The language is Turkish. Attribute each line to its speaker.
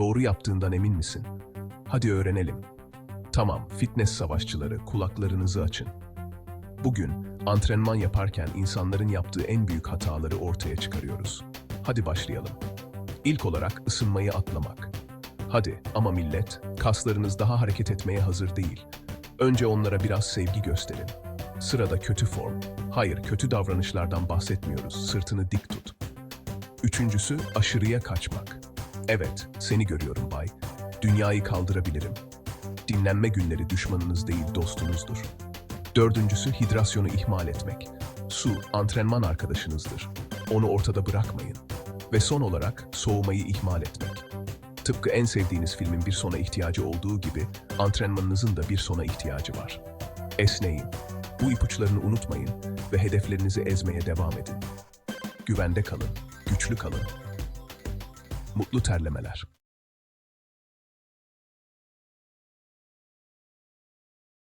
Speaker 1: Doğru yaptığından emin misin? Hadi öğrenelim. Tamam, fitness savaşçıları, kulaklarınızı açın. Bugün antrenman yaparken insanların yaptığı en büyük hataları ortaya çıkarıyoruz. Hadi başlayalım. İlk olarak ısınmayı atlamak. Hadi ama millet, kaslarınız daha hareket etmeye hazır değil. Önce onlara biraz sevgi gösterin. Sırada kötü form. Hayır, kötü davranışlardan bahsetmiyoruz. Sırtını dik tut. Üçüncüsü aşırıya kaçmak. Evet, seni görüyorum bay. Dünyayı kaldırabilirim. Dinlenme günleri düşmanınız değil dostunuzdur. Dördüncüsü hidrasyonu ihmal etmek. Su, antrenman arkadaşınızdır. Onu ortada bırakmayın. Ve son olarak soğumayı ihmal etmek. Tıpkı en sevdiğiniz filmin bir sona ihtiyacı olduğu gibi antrenmanınızın da bir sona ihtiyacı var. Esneyin. Bu ipuçlarını unutmayın ve hedeflerinizi ezmeye devam edin. Güvende kalın, güçlü kalın. Mutlu terlemeler.